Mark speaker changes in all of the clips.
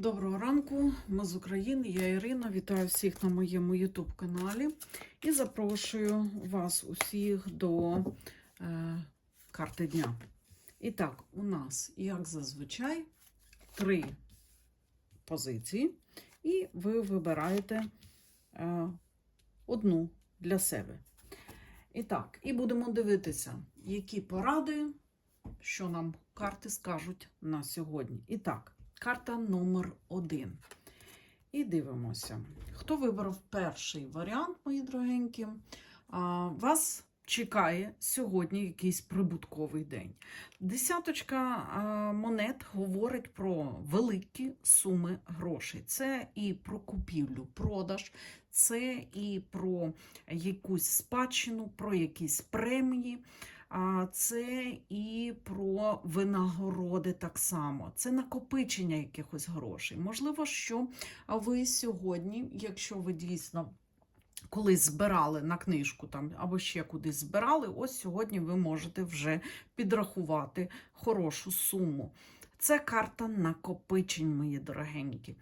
Speaker 1: Доброго ранку, ми з України, я Ірина. Вітаю всіх на моєму YouTube каналі і запрошую вас усіх до е, карти дня. І так, у нас, як зазвичай, три позиції, і ви вибираєте е, одну для себе. І так, і будемо дивитися, які поради, що нам карти скажуть на сьогодні. І так. Карта номер один. І дивимося. Хто вибрав перший варіант, мої дорогенькі? Вас чекає сьогодні якийсь прибутковий день. Десяточка монет говорить про великі суми грошей. Це і про купівлю, продаж, це і про якусь спадщину, про якісь премії. Це і про винагороди так само. Це накопичення якихось грошей. Можливо, що ви сьогодні, якщо ви дійсно колись збирали на книжку там або ще кудись збирали, ось сьогодні ви можете вже підрахувати хорошу суму. Це карта накопичень, мої дорогенькі.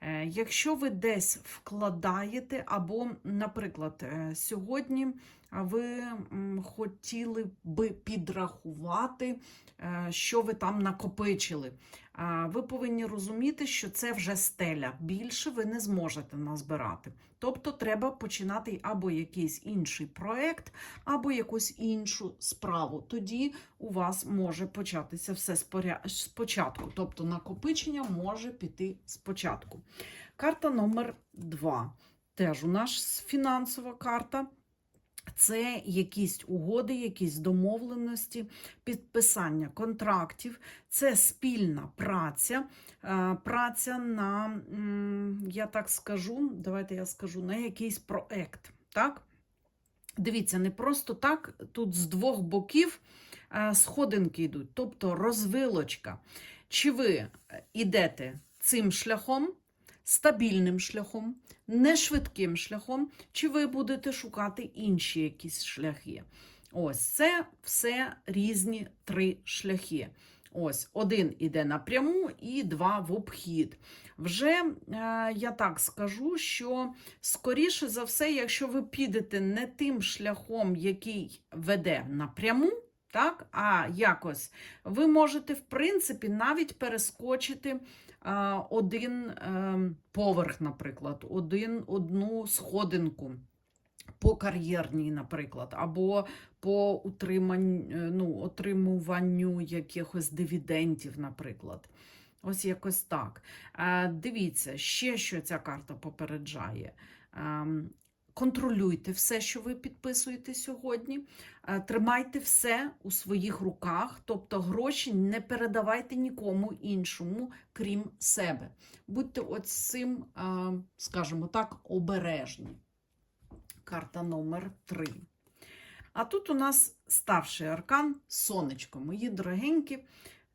Speaker 1: Е, Якщо ви десь вкладаєте, або, наприклад, е, сьогодні ви хотіли би підрахувати, е, що ви там накопичили. Ви повинні розуміти, що це вже стеля. Більше ви не зможете назбирати. Тобто треба починати або якийсь інший проект, або якусь іншу справу. Тоді у вас може початися все спочатку. Тобто накопичення може піти спочатку. Карта номер два. Теж у нас фінансова карта. Це якісь угоди, якісь домовленості, підписання контрактів, це спільна праця, е, праця на, я так скажу, давайте я скажу, на якийсь проект. Так? Дивіться, не просто так, тут з двох боків е, сходинки йдуть, тобто розвилочка. Чи ви йдете цим шляхом, стабільним шляхом, не швидким шляхом, чи ви будете шукати інші якісь шляхи. Ось це все різні три шляхи. Ось один іде напряму і два в обхід. Вже е, я так скажу, що скоріше за все, якщо ви підете не тим шляхом, який веде напряму, так, а якось ви можете, в принципі, навіть перескочити один е, поверх, наприклад, один, одну сходинку. По кар'єрній, наприклад, або по утриманню, ну, отримуванню якихось дивідендів, наприклад. Ось якось так. Е, Дивіться, ще що ця карта попереджає. Контролюйте все, що ви підписуєте сьогодні. Е, Тримайте все у своїх руках, тобто гроші не передавайте нікому іншому, крім себе. Будьте от цим, е, скажімо так, обережні. Карта номер 3. А тут у нас старший аркан сонечко. Мої дорогенькі,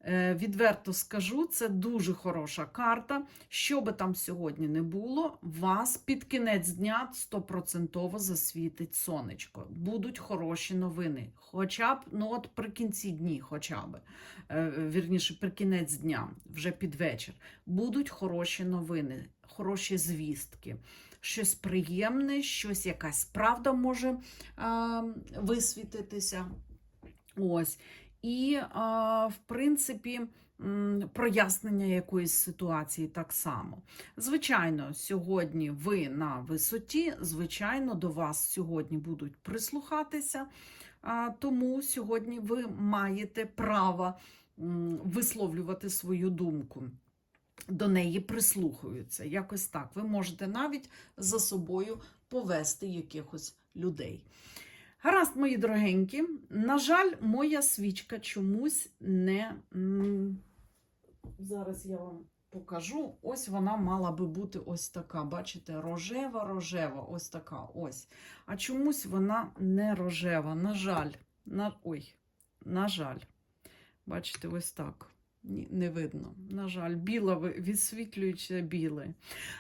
Speaker 1: відверто скажу, це дуже хороша карта. Що би там сьогодні не було, вас під кінець дня стопроцентово засвітить сонечко. Будуть хороші новини. Хоча б, ну от при кінці дні, хоча б, е, вірніше, при кінець дня, вже під вечір, будуть хороші новини, хороші звістки. Щось приємне, щось якась правда може а, висвітитися. Ось. І, в принципі, прояснення якоїсь ситуації так само. Звичайно, сьогодні ви на висоті, звичайно, до вас сьогодні будуть прислухатися, тому сьогодні ви маєте право висловлювати свою думку. До неї прислухаються. Якось так. Ви можете навіть за собою повести якихось людей. Гаразд, мої дорогенькі, на жаль, моя свічка чомусь не. Зараз я вам покажу. Ось вона мала би бути ось така. Бачите, рожева, рожева, ось така. ось. А чомусь вона не рожева. На жаль, на... ой, на жаль. Бачите, ось так. Ні, не видно. На жаль, біла відсвітлююче біле.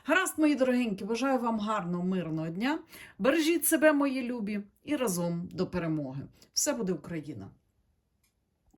Speaker 1: Гаразд, мої дорогенькі, бажаю вам гарного, мирного дня. Бережіть себе, мої любі, і разом до перемоги. Все буде Україна!